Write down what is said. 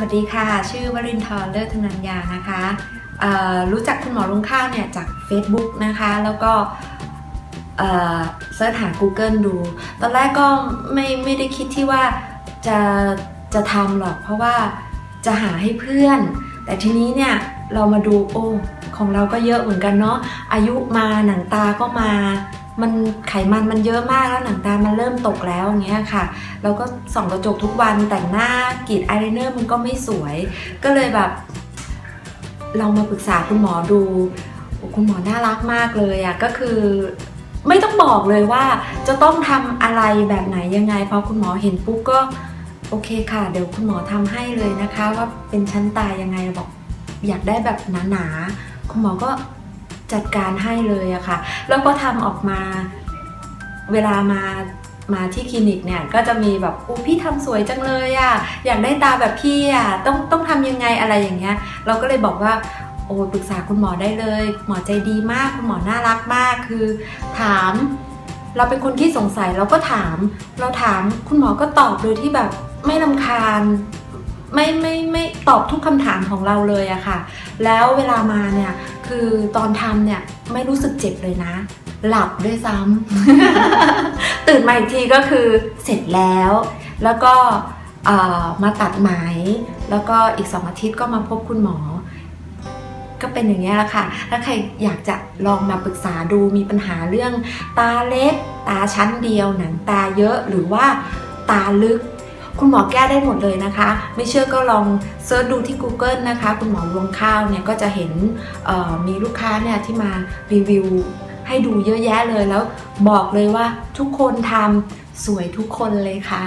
วัสดีค่ะ ชื่อวรินทร์เลิศธนัญญานะคะรู้จักคุณหมอลุงข้าวเนี่ยจาก Facebook นะคะ แล้วก็เซิร์ชหา Google ดู ตอนแรกก็ไม่ไม่ได้คิดที่ว่าจะจะทำหรอก เพราะว่าจะหาให้เพื่อน แต่ทีนี้เนี่ยเรามาดูโอ้ของเราก็เยอะเหมือนกันเนาะอายุมาหนังตาก็มา มันไขมันมันเยอะมากแล้วหนังตามันเริ่มตกแล้วอย่างเงี้ยค่ะ เราก็ส่องกระจกทุกวันแต่งหน้ากรีดอายไลเนอร์มันก็ไม่สวย ก็เลยแบบเรามาปรึกษาคุณหมอดูคุณหมอน่ารักมากเลยอะก็คือไม่ต้องบอกเลยว่าจะต้องทำอะไรแบบไหนยังไงพอคุณหมอเห็นปุ๊บก็โอเคค่ะ เดี๋ยวคุณหมอทำให้เลยนะคะ ว่าเป็นชั้นตายยังไงบอกอยากได้แบบหนาๆคุณหมอก็ จัดการให้เลยอะค่ะ แล้วก็ทำออกมาเวลามามาที่คลินิกเนี่ยก็จะมีแบบโอ้พี่ทำสวยจังเลยอะอยากได้ตาแบบพี่อะต้องต้องทำยังไงอะไรอย่างเงี้ย เราก็เลยบอกว่าโอ้ปรึกษาคุณหมอได้เลย หมอใจดีมากคุณหมอน่ารักมากคือ ถาม เราเป็นคนที่สงสัยเราก็ถาม เราถามคุณหมอก็ตอบโดยที่แบบไม่ลำคาญ ไม่ไม่ไม่ตอบทุกคำถามของเราเลยอะค่ะ แล้วเวลามาเนี่ยคือตอนทำเนี่ยไม่รู้สึกเจ็บเลยนะ หลับด้วยซ้ำ ตื่นมาอีกทีก็คือเสร็จแล้ว แล้วก็มาตัดไหม แล้วก็อีกสองอาทิตย์ก็มาพบคุณหมอ ก็เป็นอย่างนี้แหละค่ะ ถ้าใครอยากจะลองมาปรึกษาดูมีปัญหาเรื่อง ตาเล็ก ตาชั้นเดียว หนังตาเยอะหรือว่าตาลึก คุณหมอแก้ได้หมดเลยนะคะ ไม่เชื่อก็ลองเซิร์ชดูที่ Google นะคะ คุณหมอรวงข้าวเนี่ยก็จะเห็นมีลูกค้าเนี่ยที่มารีวิวให้ดูเยอะแยะเลยแล้วบอกเลยว่าทุกคนทำสวยทุกคนเลยค่ะ